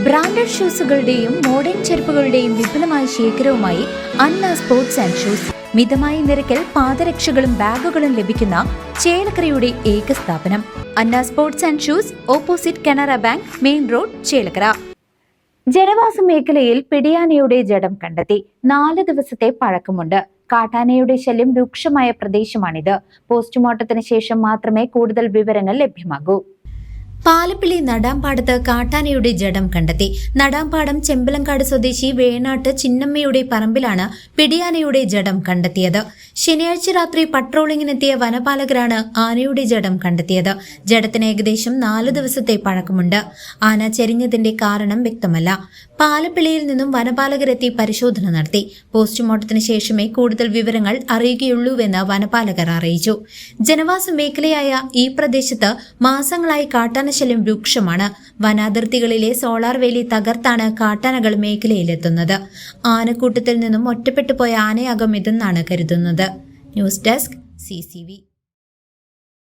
Branded ഷൂസുകളുടെയും modern ചെരുപ്പുകളുടെയും വിപുലമായ ശേഖരവുമായി അന്ന സ്പോർട്സ് ആൻഡ് ഷൂസ്. മിതമായ നിരക്കിൽ പാദരക്ഷകളും ബാഗുകളും ലഭിക്കുന്ന ചേലക്കരയുടെ ഏക സ്ഥാപനം. Anna sports and shoes opposite Canara bank main road Chelakkara. ജനവാസ മേഖലയിൽ പിടിയാനയുടെ ജഡം കണ്ടെത്തി. നാല് ദിവസത്തെ പഴക്കമുണ്ട്. കാട്ടാനയുടെ ശല്യം രൂക്ഷമായ പ്രദേശമാണിത്. പോസ്റ്റ്മോർട്ടത്തിന് ശേഷം മാത്രമേ കൂടുതൽ വിവരങ്ങൾ ലഭ്യമാകൂ. പാലപ്പിള്ളി നടാമ്പാടത്ത് കാട്ടാനയുടെ ജഡം കണ്ടെത്തി. നടാമ്പാടം ചെമ്പലങ്കാട് സ്വദേശി വേണാട്ട് ചിന്നമ്മയുടെ പറമ്പിലാണ് പിടിയാനയുടെ ജഡം കണ്ടെത്തിയത്. ശനിയാഴ്ച രാത്രി പട്രോളിങ്ങിനെത്തിയ വനപാലകരാണ് ആനയുടെ ജഡം കണ്ടെത്തിയത്. ജഡത്തിന് ഏകദേശം നാല് ദിവസത്തെ പഴക്കമുണ്ട്. ആന ചെരിഞ്ഞതിന്റെ കാരണം വ്യക്തമല്ല. പാലപ്പിള്ളിയിൽ നിന്നും വനപാലകരെത്തി പരിശോധന നടത്തി. പോസ്റ്റ്മോർട്ടത്തിന് ശേഷമേ കൂടുതൽ വിവരങ്ങൾ അറിയുകയുള്ളൂവെന്ന് വനപാലകർ അറിയിച്ചു. ജനവാസ മേഖലയായ ഈ പ്രദേശത്ത് മാസങ്ങളായി കാട്ടാനശല്യം രൂക്ഷമാണ്. വനാതിർത്തികളിലെ സോളാർ വേലി തകർത്താണ് കാട്ടാനകൾ മേഖലയിലെത്തുന്നത്. ആനക്കൂട്ടത്തിൽ നിന്നും ഒറ്റപ്പെട്ടു പോയ ആനയാകും ഇതെന്നാണ് കരുതുന്നത്. News desk C